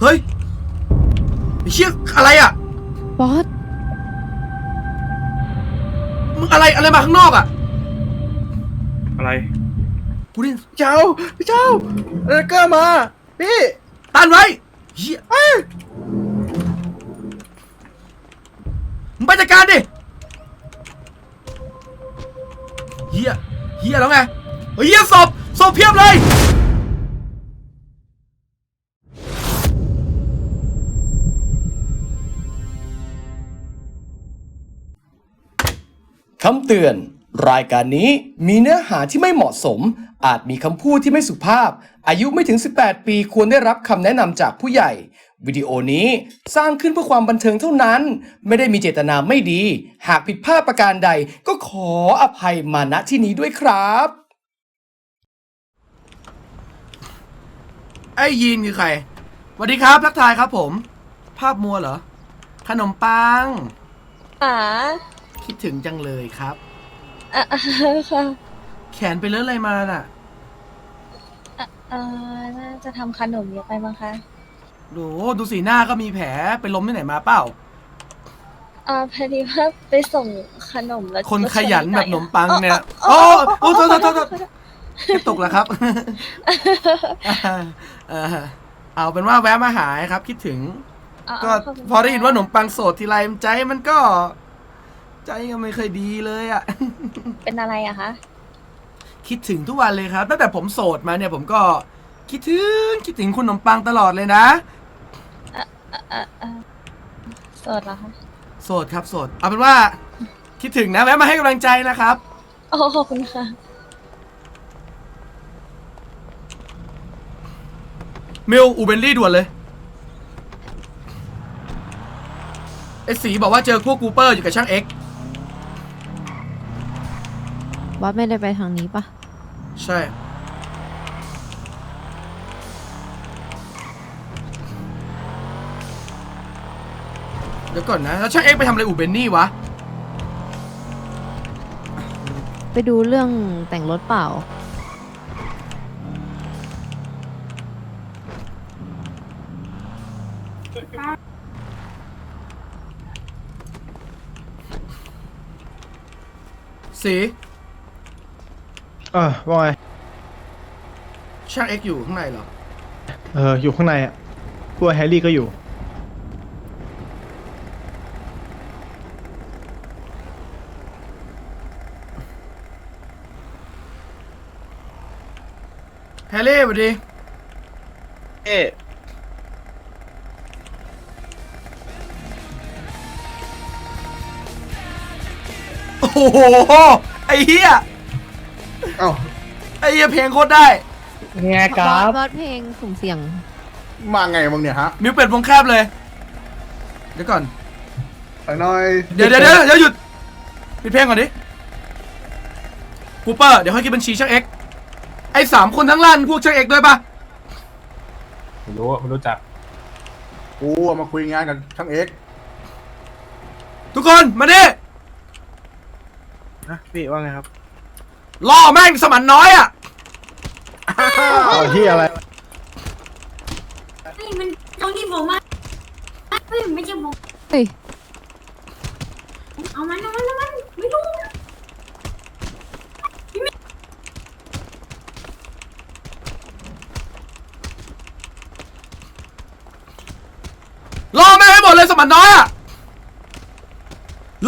เฮ้ยไอ้เชี่ยอะไรอะ บอส มึงอะไรอะไรมาข้างนอกอะอะไร กูได้เจ้าพี่เจ้าเออเกอร์มา พี่ต้านไว้เฮียมึงไปจัดการดิเฮียเฮียแล้วไงเฮียศพศพเพียบเลย คำเตือน รายการนี้มีเนื้อหาที่ไม่เหมาะสม อาจมีคำพูดที่ไม่สุภาพ อายุไม่ถึง 18 ปีควรได้รับคำแนะนำจากผู้ใหญ่ วิดีโอนี้สร้างขึ้นเพื่อความบันเทิงเท่านั้น ไม่ได้มีเจตนาไม่ดี หากผิดพลาดประการใดก็ขออภัยมาณที่นี้ด้วยครับ ไอ้ยีนคือใครสวัสดีครับทักทายครับผม ภาพมัวเหรอ ขนมปัง ป๋า คิดถึงจังเลยครับ อะอะค่ะแขนไปเลืออะไรมาน่ะอะ เอ่อน่าจะทำขนมเยอะไปมั้งคะดูดูสีหน้าก็มีแผลไปล้มที่ไหนมาเปล่าอ่าพอดีว่าไปส่งขนมแล้วคนรถขยันชแบบขนมปังเนี่ยโอ้โอ้โอ้โทษโทษโทษโทษกระตกแล้วครับ เออเอาเป็นว่าแวะมาหาครับ คิดถึง อะก็ขบคุณพอได้ยินว่าขนมปังโสดทีไรใจมันก็ ใจก็ไม่เคยดีเลยอะเป็นอะไรอะคะคิดถึงทุกวันเลยครับตั้งแต่ผมโสดมาเนี่ยผมก็คิดถึงคิดถึงคุณขนมปังตลอดเลยนะอะอะอะโสดเหรอคะโสดครับโสดเอาเป็นว่า คิดถึงนะแวะมาให้กำลังใจนะครับ โอ้ขอบคุณค่ะ มิลอูเบนลี่ด่วนเลยไอ้สีบอกว่าเจอพวกกูเปอร์อยู่กับช่างเอ็กซ์ บอสไม่ได้ไปทางนี้ปะใช่ เดี๋ยวก่อนนะ แล้วช่างเอ็กซ์ไปทำอะไรอูเบนนี่วะ ไปดูเรื่องแต่งรถเปล่า สี เออว่าไงช่างเอ็กซ์อยู่ข้างในเหรอ เอออยู่ข้างในอะพวกแฮร์รี่ก็อยู่ แฮร์รี่สวัสดี เอ๊ะโอ้โห ไอ้เหี้ย เอ้าไอ้เหี้ยเพลงโคตรได้ ไงบอสบอสเพลงสุ่มเสี่ยง มาไงมึงเนี่ยฮะมิวเป็ดวงแคบเลย เดี๋ยวก่อน ไปหน่อยเดี๋ยวเดี๋ยวเดี๋ยวเดี๋ยวหยุดปิดเพลงก่อนดิกูเปอร์เดี๋ยวให้คิดบัญชีช่างเอ็กซ์ไอ้สามคนทั้งล้านพวกช่างเอ็กซ์ด้วยปะไม่รู้ไม่รู้จักกูเอามาคุยงานกับช่างเอ็กซ์ทุกคนมาดินะพี่ว่าไงครับ ล่อแม่งสมันน้อยอะเอาที่อะไร เฮ้ยมันตรงที่ผมอะเฮ้ยไม่ใช่ผมเฮ้ย เอามันเอามันเอามันไม่รู้ล่อแม่งให้หมดเลยสมันน้อยอะ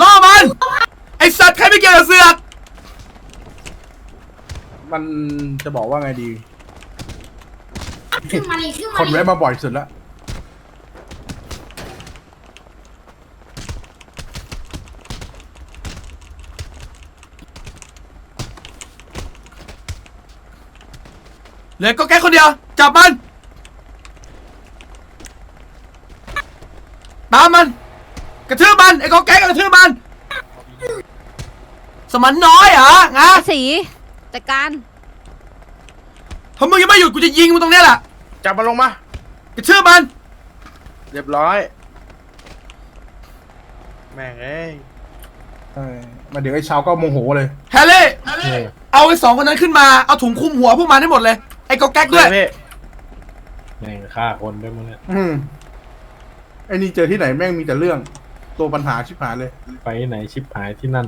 ล่อมัน ไอสัตว์ใครไม่เกี่ยวกับเสือก มันจะบอกว่าไงดี ขึ้นมาเลยขึ้นมาคนเลแวะยมาบ่อยสุดแล้วเหลือก็แค่คนเดียวจับมัน ตามมัน กระทืบมันไอ้ก็แก๊กกระทืบมัน สมันน้อยเหรองะสี จัดการถ้ามึงยังไม่หยุดกูจะยิงมึงตรงเนี้ยแหละจับมาลงมา กระทืบมัน เรียบร้อย แม่งเอ้ยเออมาเดี๋ยวไอ้ชาวก็โมโหเลยแฮร์รี่ เอาไอ้สองคนนั้นขึ้นมา เอาถุงคลุมหัวพวกมันให้หมดเลย ไอ้ก็แก๊กด้วย พี่แม่งฆ่าคนด้วยมึงเนี่ยอืมไอ้นี่เจอที่ไหนแม่งมีแต่เรื่อง ตัวปัญหาชิบหายเลย ไปไหนชิบหายที่นั่น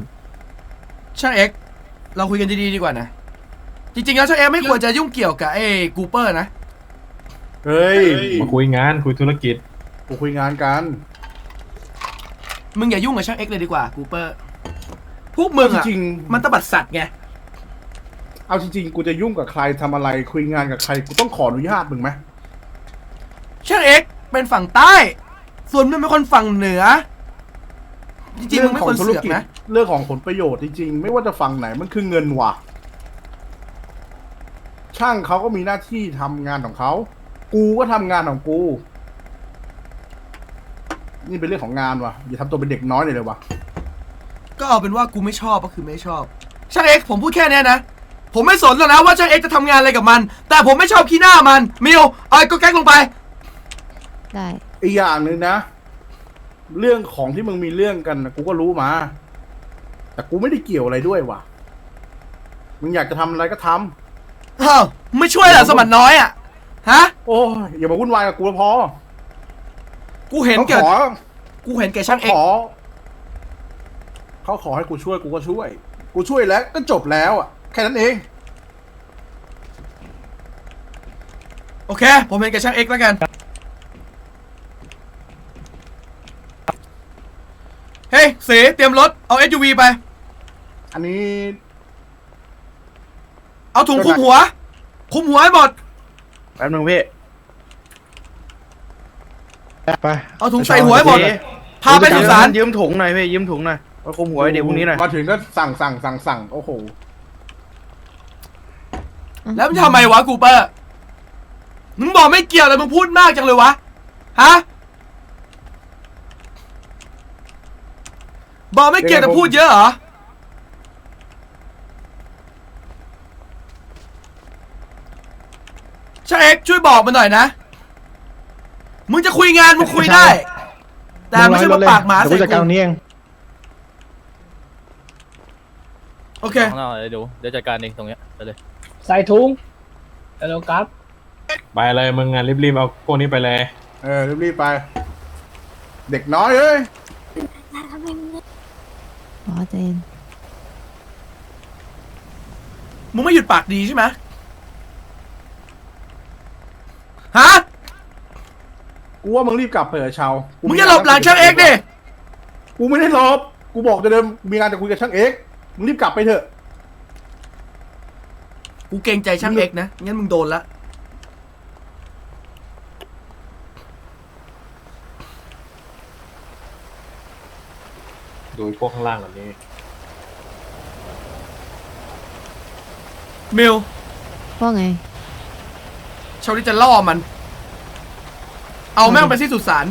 ช่างเอ็กซ์เราคุยกันดีๆดีกว่านะ จริงๆ แล้วช่างเอ็กซ์ไม่ควรจะยุ่งเกี่ยวกับไอ้กูเปอร์นะ เฮ้ย มาคุยงานคุยธุรกิจ กูคุยงานกัน มึงอย่ายุ่งกับช่างเอ็กซ์เลยดีกว่ากูเปอร์พวกมึงอะจริงมันตบัดสัตว์ไง เอาจริงๆ กูจะยุ่งกับใครทำอะไร คุยงานกับใคร กูต้องขออนุญาตมึงไหมช่างเอ็กซ์เป็นฝั่งใต้ ส่วนมึงเป็นคนฝั่งเหนือ จริงๆ มึงไม่ควรเสือกนะ เรื่องของผลประโยชน์จริงๆ ไม่ว่าจะฝั่งไหนมันคือเงินว่ะ ช่างเขาก็มีหน้าที่ทำงานของเขา กูก็ทำงานของกู นี่เป็นเรื่องของงานว่ะอย่าทำตัวเป็นเด็กน้อยเลยเลยวะก็เอาเป็นว่ากูไม่ชอบก็คือไม่ชอบ ช่างเอ็กซ์ผมพูดแค่เนี้ยนะ ผมไม่สนหรอกนะว่าช่างเอ็กซ์จะทำงานอะไรกับมัน แต่ผมไม่ชอบขี้หน้ามันมิวเอาไอ้ก็แก๊กลงไป ได้ อีกอย่างหนึ่งนะ เรื่องของที่มึงมีเรื่องกันนะกูก็รู้มา แต่กูไม่ได้เกี่ยวอะไรด้วยว่ะ มึงอยากจะทำอะไรก็ทำ อ้าวไม่ช่วยเหรอสมันน้อยอะฮะโอ้ยอย่ามาวุ่นวายกับกูแล้วพอกูเห็นเขาเกิดขอกูเห็นแก่ช่างเอ็ขกอซ์เขาขอให้กูช่วยกูก็ช่วย กูช่วยแล้วก็จบแล้วอะแค่นั้นเอง โอเค ผมเห็นแก่ช่างเอ็กซ์แล้วกันเฮ้ยเสเตรียมรถเอา SUV ไป อันนี้ เอาถุงคลุมหัวคลุมหัวให้หมด แป๊บนึงพี่ไปเอาถุงใส่หัวให้หมด พาไปสุสานยืมถุงหน่อยพี่ยืมถุงหน่อยมาคุมหัวไอ้เด็กพวกนี้หน่อยมาถึงก็สั่งสั่งสั่งสั่งโอ้โห แล้วมึงทำไมวะกูเปอร์มึงบอกไม่เกี่ยวแต่มึงพูดมากจังเลยวะ ฮะ บอกไม่เกี่ยวแต่พูดเยอะเหรอ ช่างเอ็กซ์ช่วยบอกมาหน่อยนะ มึงจะคุยงานมึงคุยได้ แต่ไม่ใช่มาปากหมาเดี๋ยวใส่กูจัดการตกูรงนี้เองโอเคข้างนอกเดี๋ยวดูเดี๋ยวจัดการเองตรงเนี้ยไปเลย ใส่ถุงแล้วครับ ไปเลยมึงอะรีบๆเอาพวกนี้ไปเลย เออรีบๆไป เด็กน้อยเอ้ยทำไมมึงอ๋อเจนมึงไม่หยุดปากดีใช่ไหมฮะ กูว่ามึงรีบกลับเถอะชาวกูมึงอย่าหลบหลังช่างเอ็กซ์ดิกูไม่ได้หลบกูบอกจะเดินมีงานจะคุยกับช่างเอ็กซ์มึงรีบกลับไปเถอะ กูเกรงใจช่างเอ็กซ์นะงั้นมึงโดนละดูพวกข้างล่างแบบนี้มิวว่าไง ชาวนี้จะล่อมัน เอาแม่งไปที่สุสาน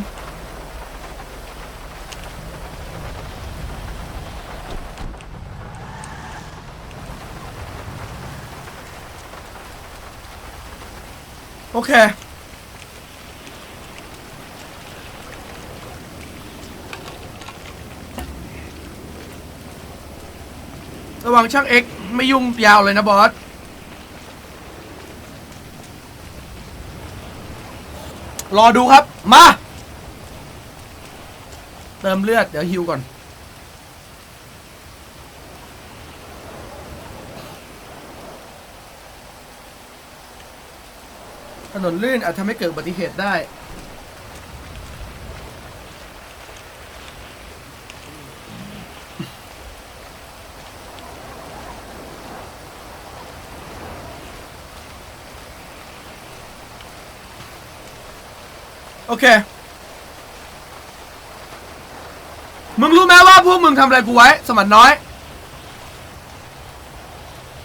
โอเค ระวังช่างเอ็กไม่ยุ่งยาวเลยนะบอส รอดูครับ มา เติมเลือด เดี๋ยวฮิวก่อน ถนนลื่นอาจทำให้เกิดอุบัติเหตุได้ โอเค มึงรู้ไหมว่าพวกมึงทำอะไรกูไว้ สมันน้อย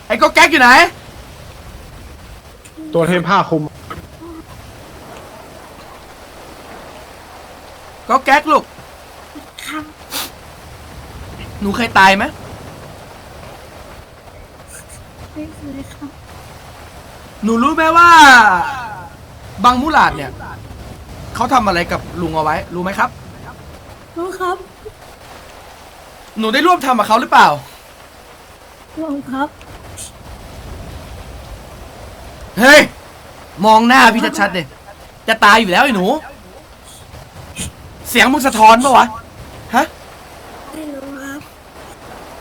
ไอ้ก็แก๊กอยู่ไหน ตัวเทมผ้าคลุมก็แก๊กลูกครับหนูเคยตายไหมไม่เคยครับ หนูรู้ไหมว่า บางมุหลาดเนี่ย เขาทำอะไรกับลุงเอาไว้ รู้ไหมครับ รู้ครับหนูได้ร่วมทำกับเขาหรือเปล่ารู้ครับ เฮ้ย มองหน้าพี่ชัดๆเลยจะตายอยู่แล้วไอ้หนู เสียงมึงสะท้อนปะวะ ฮะ ไม่รู้ครับ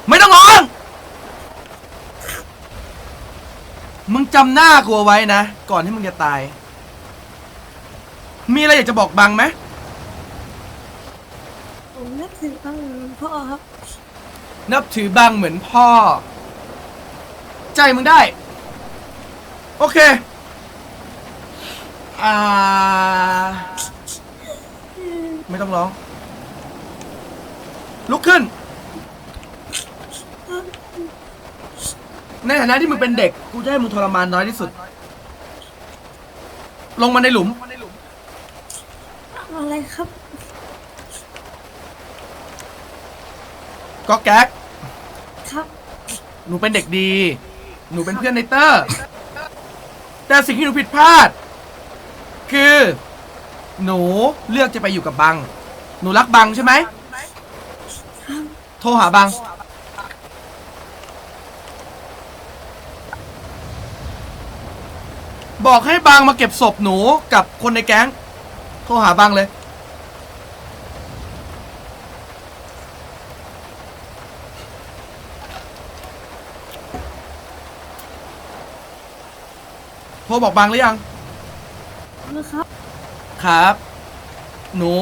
ไม่ต้องร้อง มึงจำหน้ากูเอาไว้นะ ก่อนที่มึงจะตาย มีอะไรอยากจะบอกบังไหมผมนึกถึงตั้งพ่อครับ นับถือบังเหมือนพ่อ ใจมึงได้ โอเค อ่า ไม่ต้องร้อง ลุกขึ้น ในฐานะที่มึงเป็นเด็ก กูจะให้มึงทรมานน้อยที่สุด ลงมาในหลุม อะไรครับ ก็แก๊ก ครับ หนูเป็นเด็กดี หนูเป็นเพื่อนในเตอร์ แต่สิ่งที่หนูผิดพลาด คือ หนูเลือกจะไปอยู่กับบัง หนูรักบังใช่ไหม โทรหาบัง บอกให้บังมาเก็บศพหนูกับคนในแก๊งโท รหาบังเลย โทรบอกบังหรือยัง นะครับ ครับ หนู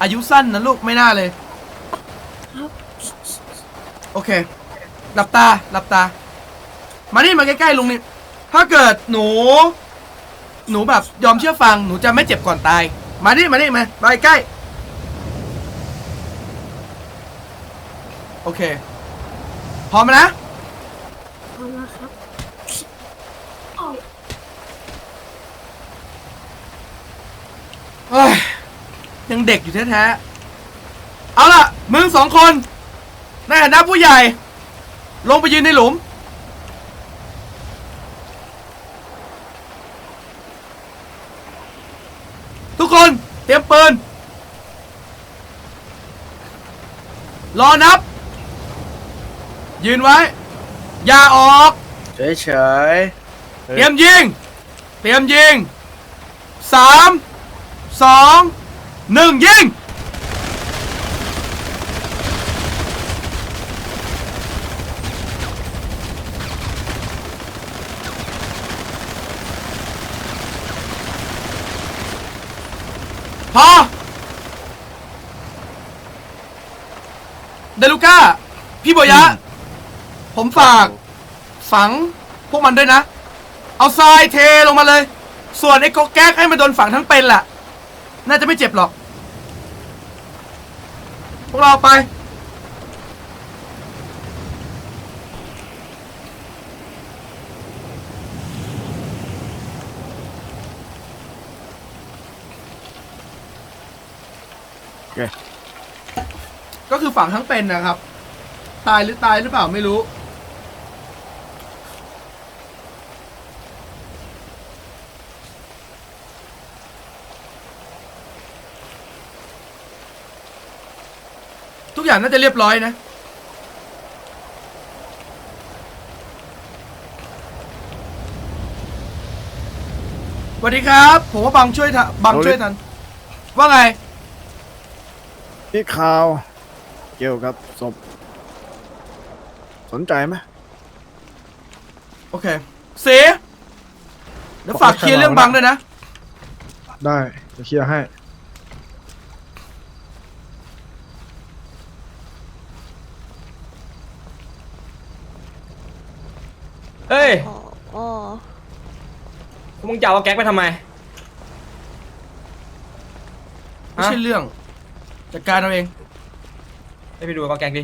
อายุสั้นนะลูกไม่น่าเลย ครับ โอเค หลับตา หลับตา มานี่มาใกล้ๆลุงนี่ ถ้าเกิดหนู หนูแบบยอมเชื่อฟังหนูจะไม่เจ็บก่อนตาย มานี่มานี่มามาใกล้โอเค พร้อมนะพร้อมแล้วครับเฮ้ยยังเด็กอยู่แท้ๆเอาล่ะ มึงสองคนในฐานะผู้ใหญ่ ลงไปยืนในหลุม ทุกคนเตรียมปืน รอนับ ยืนไว้ อย่าออก เฉยเฉยเตรียมยิง เตรียมยิงสามสองหนึ่งยิง พอ เดลูก้า พี่โบยะ ผมฝาก ฝังพวกมันด้วยนะ เอาทรายเทลงมาเลย ส่วนไอ้ก๊อกแก๊กให้มันโดนฝังทั้งเป็นล่ะน่าจะไม่เจ็บหรอก พวกเราไป ก็คือฝังทั้งเป็นนะครับ ตายหรือตายหรือเปล่าไม่รู้ ทุกอย่างน่าจะเรียบร้อยนะ สวัสดีครับ ผมว่าบังช่วยทันบังช่วยทัน ว่าไง นี่ข่าว เกี่ยวกับศพ สนใจไหมโอเคเสียเดี๋ยวฝากเคลียร์เรื่องบังด้วยนะ ได้เดี๋ยวเคลียร์ให้ เฮ้ยอ๋ออ๋อมึงจะเอาแก๊กไปทำไม ไม่ใช่เรื่อง จัดการเอาเองให้ไปดูเอาแก๊กดิ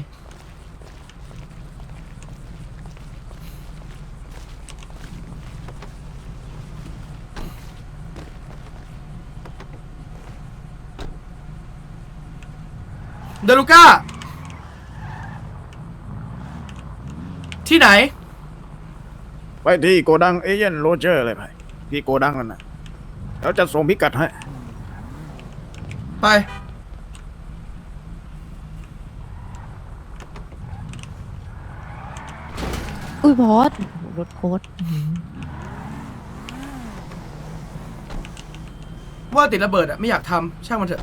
เดลูก้า ที่ไหน ไปที่โกดังเอเย่นโรเจอร์เลยไปที่โกดังนั่นนะแล้วจะส่งพิกัดให้ ไป อุ้ยบอสโอ้โหรถโคตรอื้อหือว่าติดระเบิดอะไม่อยากทำช่างมันเถอะ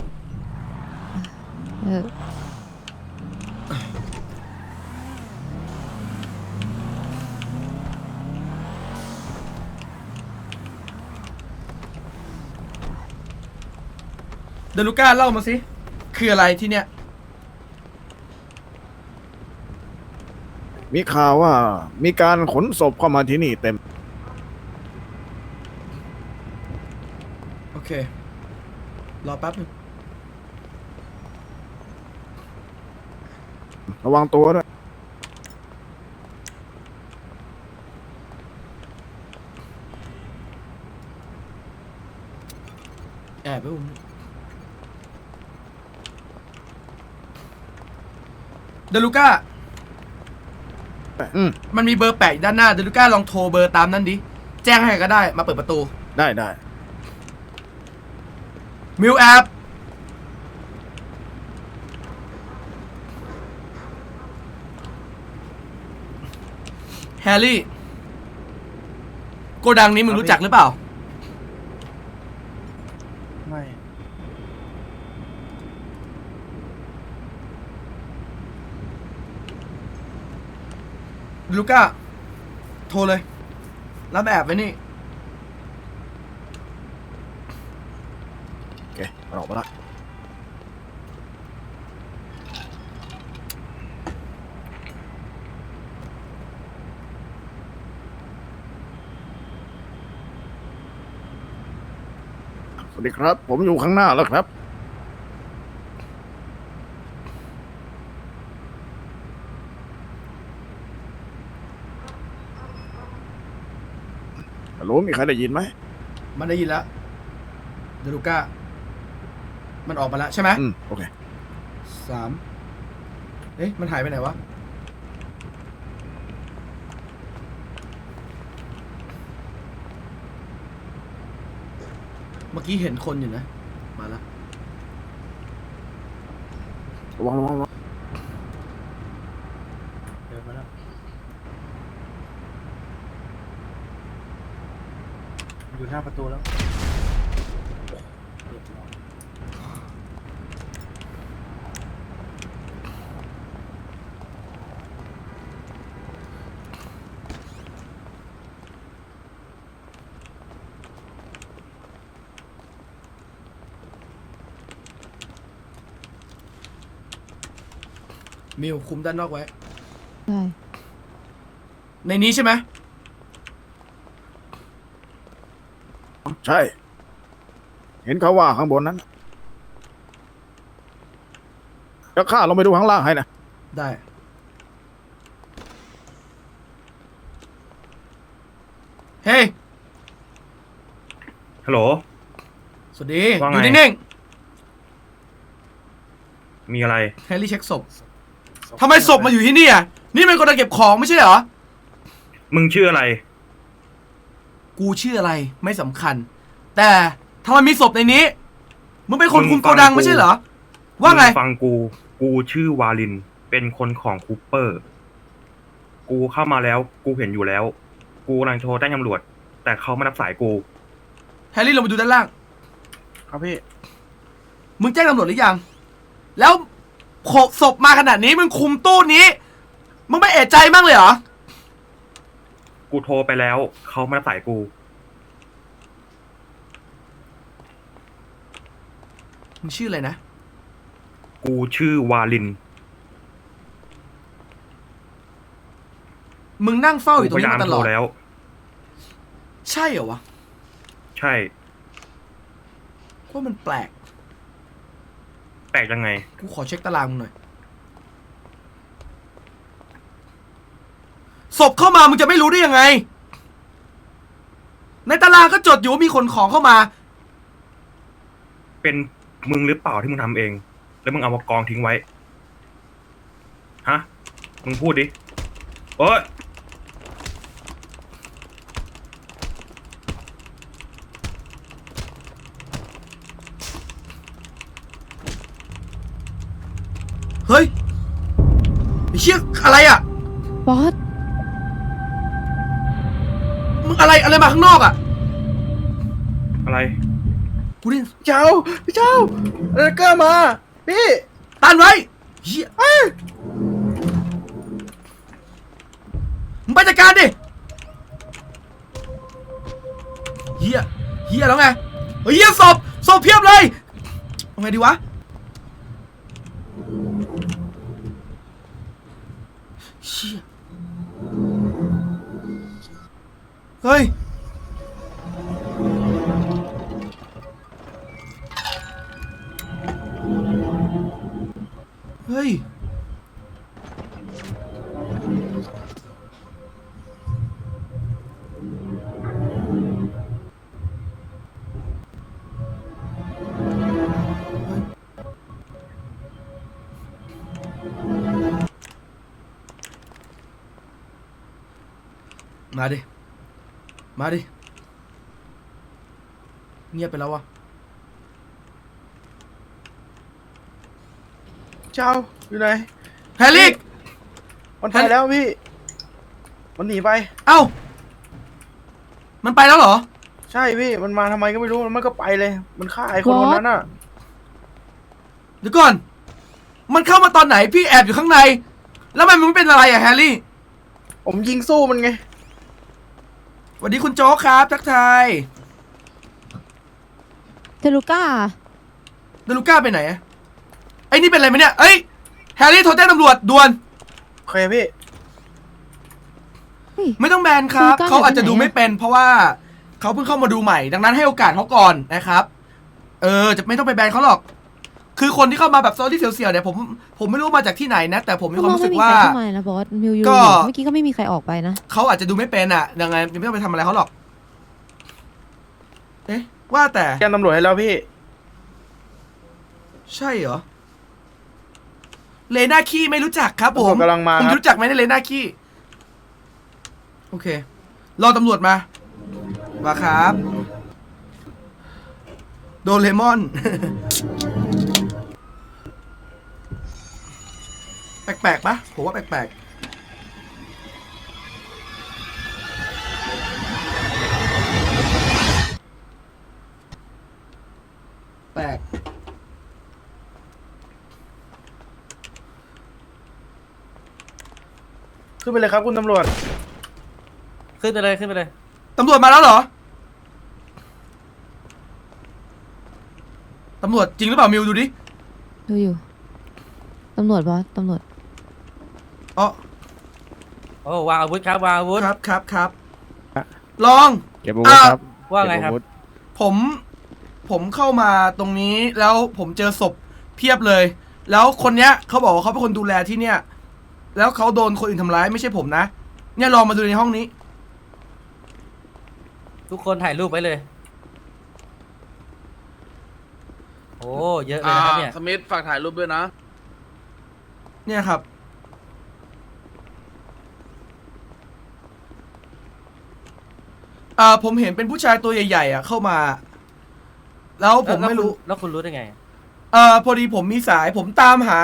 เออเดลูก้าเล่ามาสิ คืออะไรที่เนี้ย มีข่าวว่ามีการขนศพเข้ามาที่นี่เต็ม โอเค รอแป๊บนึงระวังตัวด้วยแอบไปอุ้มเดลูก้า อืม มันมีเบอร์แปะอยู่ด้านหน้าเดลูก้าลองโทรเบอร์ตามนั้นดิ แจ้งให้ก็ได้มาเปิดประตู ได้ได้มิวแอปแฮร์รี่ โกดังนี้มึงรู้จักหรือเปล่า ไม่ ลูก้า โทรเลย รับแอบไว้นี่ โอเคมันออกมาละสวัสดีครับ ผมอยู่ข้างหน้าแล้วครับ ฮัลโหลมี ใครได้ยินไหมมันได้ยินแล้วเดลูก้า มันออกมาแล้วใช่ไหมอืมโอเค สามเอ๊ะ มันหายไปไหนวะ เมื่อกี้เห็นคนอยู่นะ มาแล้ว ระวังระวังระวังเดินมาแล้ว อยู่หน้าประตูแล้วมิวคุมด้านนอกไว้ ได้ในนี้ใช่ไหม ใช่ เห็นเขาว่าข้างบนนั้นจะข้าลงไปดูข้างล่างให้นะได้ เฮ้ย ฮัลโหล สวัสดี ว่าอไง ยู่นิ่งมีอะไร ๆแฮร์รี่เช็คศพทำไมศพมาอยู่ที่นี่อะ นี่เป็นคนเก็บของไม่ใช่เหรอ มึงชื่ออะไร กูชื่ออะไรไม่สำคัญ แต่ทำไมมีศพในนี้ มึงเป็นคนมึงคุมโกฟังดังกูไม่ใช่เหรอ ว่าไงมึฟังกู กูชื่อวาลิน เป็นคนของคูเปอร์ กูเข้ามาแล้ว กูเห็นอยู่แล้ว กูกำลังโทรแจ้งตำรวจ แต่เขาไม่รับสายกู แฮร์รี่ลงไปดูด้านล่าง ครับพี่ มึงแจ้งตำรวจหรือยัง แล้วโขกศพมาขนาดนี้ มึงคุมตู้นี้ มึงไม่เอะใจบ้างเลยเหรอ กูโทรไปแล้ว เขาไม่รับสายกู มึงชื่ออะไรนะ กูชื่อวาลิน มึงนั่งเฝ้าอกูยู่ตรพงยานี้ยามมาตโทลรอด แล้ว ใช่เหรอวะใช่ ว่ามันแปลก แปลกยังไง กูขอเช็คตารางมึงหน่อย ศพเข้ามามึงจะไม่รู้ได้ยังไง ในตารางก็จดอยู่ว่ามีคนของเข้ามา เป็น มึงหรือเปล่าที่มึงทำเอง แล้วมึงเอามากองทิ้งไว้ ฮะ มึงพูดดิโอ้ยเฮ้ยไอ้เชี่ยอะไรอะ บอส มึงอะไรอะไรมาข้างนอกอะ อะไร กูได้เจ้าพี่เจ้าเอเกอร์มาพี่ตันไว้เฮียมึงไปจัดการดิเฮียเฮียแล้วไงเฮียศพศพเพียบเลยเอาไงดีวะเชี่ยเฮ้ย เฮ้ย มาดิ มาดิ เงียบไปแล้ววะ เจ้าอยู่ไหนแฮร์รี่ มันไปแล้วพี่ มันหนีไป เอ้า มันไปแล้วเหรอ ใช่พี่ มันมาทำไมก็ไม่รู้ มันก็ไปเลย มันฆ่าไอ้คนคนนั้นน่ะ เดี๋ยวก่อน มันเข้ามาตอนไหน พี่แอบอยู่ข้างใน แล้วมันไม่เป็นอะไรอะแฮร์รี่ ผมยิงสู้มันไงสวัสดีคุณโจ๊กครับ ทักทาย เทลูก้า เดลูก้าไปไหนอะ ไอ้นี่เป็นอะไรไหมเนี่ยเอ้ยแฮร์รี่โทรแจ้งตำรวจด่วน โอเคพี่ เฮ้ย ไม่ต้องแบนครับเดลูก้าเขาอาจจะอยู่ดูที่ไหนอะไม่เป็น เพราะว่าเขาเพิ่งเข้ามาดูใหม่ ดังนั้นให้โอกาสเขาก่อนนะครับ เออ จะไม่ต้องไปแบนเขาหรอก คือคนที่เข้ามาแบบโซนที่เสียวๆเนี่ยผมผมไม่รู้มาจากที่ไหนนะ แต่ผมมีความรู้สึกว่าไม่มีใครเข้ามานะบอสมิวยูก็อยู่เมื่อกี้ก็ไม่มีใครออกไปนะเขาอาจจะดูไม่เป็นอะยังไงไม่ต้องไปทำอะไรเขาหรอก เอ๊ะว่าแต่ แจ้งตำรวจให้แล้วพี่ ใช่เหรอ เลน่าคี้ไม่รู้จักครับผมตำรวจกำลังมาคุณครับรู้จักไหมในยเลน่าคี้โอเค รอตำรวจมา มาครับ โดเรมอน แปลกๆปะผมว่าแปลกๆ แปลก ขึ้นไปเลยครับคุณตำรวจ ขึ้นไปเลยขึ้นไปเลย ตำรวจมาแล้วเหรอ ตำรวจจริงหรือเปล่ามิวดูดิ ดูอยู่ ตำรวจบอสตำรวจ อ๋อ โอ้วางอาวุธครับวางอาวุธ ครับครับครับลอง เก็บอาวุธครับว่าไงครับ เก็อาวุธผม ผมเข้ามาตรงนี้แล้วผมเจอศพเพียบเลย แล้วคนเนี้ยเขาบอกว่าเขาเป็นคนดูแลที่เนี่ย แล้วเขาโดนคนอื่นทำร้ายไม่ใช่ผมนะ เนี่ยลองมาดูในห้องนี้ ทุกคนถ่ายรูปไว้เลย โอ้เยอะเลยอ่านะครับเนี่ย สมิธฝากถ่ายรูปด้วยนะ เนี่ยครับ อ่าผมเห็นเป็นผู้ชายตัวใหญ่ ๆ อะ เข้ามา แล้วผมไม่รู้ แล้วคุณรู้ได้ไง เอ่อพอดีผมมีสายผมตามหา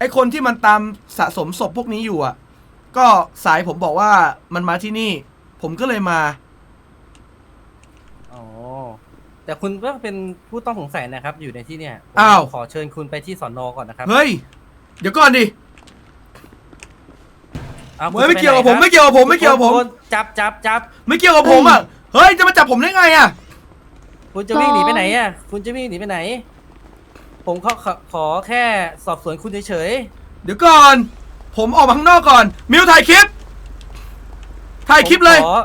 ไอ้คนที่มันตามสะสมศพพวกนี้อยู่อะ ก็สายผมบอกว่ามันมาที่นี่ ผมก็เลยมา อ๋อ แต่คุณก็เป็นผู้ต้องสงสัยนะครับ อยู่ในที่เนี่ยผมอ้าว ขอเชิญคุณไปที่สอนอก่อนนะครับเฮ้ย เดี๋ยวก่อนดิอ้าเฮ้ยไม่คุณจะปเกี่ยวกับหนผมครับไม่เกี่ยวกับผมไม่เกี่ยวกับผม คุณจับจับจับไม่เกี่ยวกับผมอะ เฮ้ย จะมาจับผมได้ไงอะ คุณจะวิ่งหนีไปไหนอะ คุณจะวิ่งหนีไปไหน ผมขอขอขอแค่สอบสวนคุณเฉยเดี๋ยวก่อน ผมออกมาข้างนอกก่อน มิวถ่ายคลิป ถ่ายๆคลิปเลย ผมขอ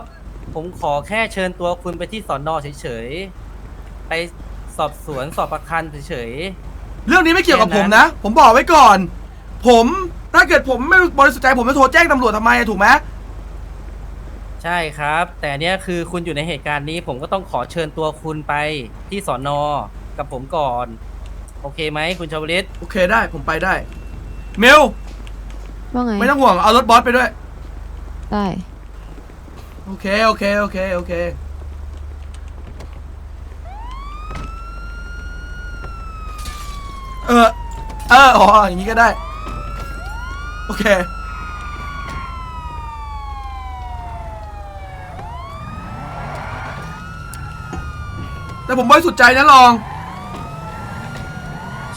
ผมขอแค่เชิญตัวคุณไปที่สอนอเฉยๆ ไปสอบสวนสอบประคันเฉย เรื่องนี้ไม่เกี่ยวกับแค่ผนั้มนนะ ผมบอกไว้ก่อน ผมถ้าเกิดผมไม่บริสุทธิ์ใจผมจะโทรแจ้งตำรวจทำไมอะถูกไหมๆ ใช่ครับ แต่เนี้ยคือคุณอยู่ในเหตุการณ์นี้ ผมก็ต้องขอเชิญตัวคุณไปที่สอนอกับผมก่อน โอเคไหมคุณชาวลิตโอเคได้ผมไปได้มิวว่าไงไม่ต้องห่วงเอารถบอสไปด้วย ได้โอเคโอเคโอเคโอเค เออเอออ๋ออย่างนี้ก็ได้ โอเคโแต่ผมบริสุทธิ์ใจนะลอง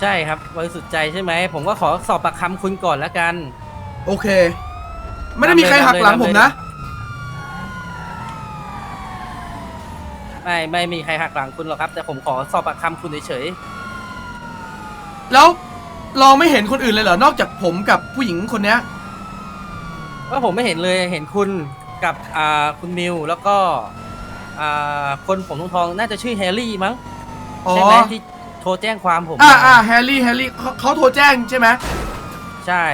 ใช่ครับบริสุทธิ์ใจใช่ไหม ผมก็ขอสอบปากคำคุณก่อนแล้วกัน โอเค ไม่ได้มีใครหักหลังผมนะ ไม่ไม่มีใครหักหลังคุณหรอกครับ แต่ผมขอสอบปากคำคุณเฉยแล้วลองไม่เห็นคนอื่นเลยเหรอนอกจากผมกับผู้หญิงคนเนี้ย ๆว่าผมไม่เห็นเลยเห็นคุณกับอ่าคุณมิวแล้วก็อ่าคนผมทองทองๆน่าจะชื่อแฮร์รี่มั้ง อ๋อ ใช่ไหมที่โท รแจ้งความผมอ่ามาอ่าแฮร์รี่แฮร์รี่เขาเขาโทรแจ้งใช่ไหมใช่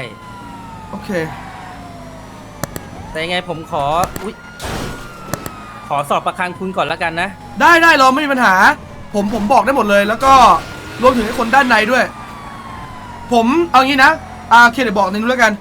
โอเค แต่ยังไงผมขออุ๊ยขอสอบประคังคุณก่อนแล้วกันนะ ได้ได้ลองไม่มีปัญหา ผมผมบอกได้หมดเลย แล้วก็รวมถึงไอ้คนด้านในด้วย ผมเอางี้นะอ่าเคเดี๋ยวบอกในนู้นแล้วกัน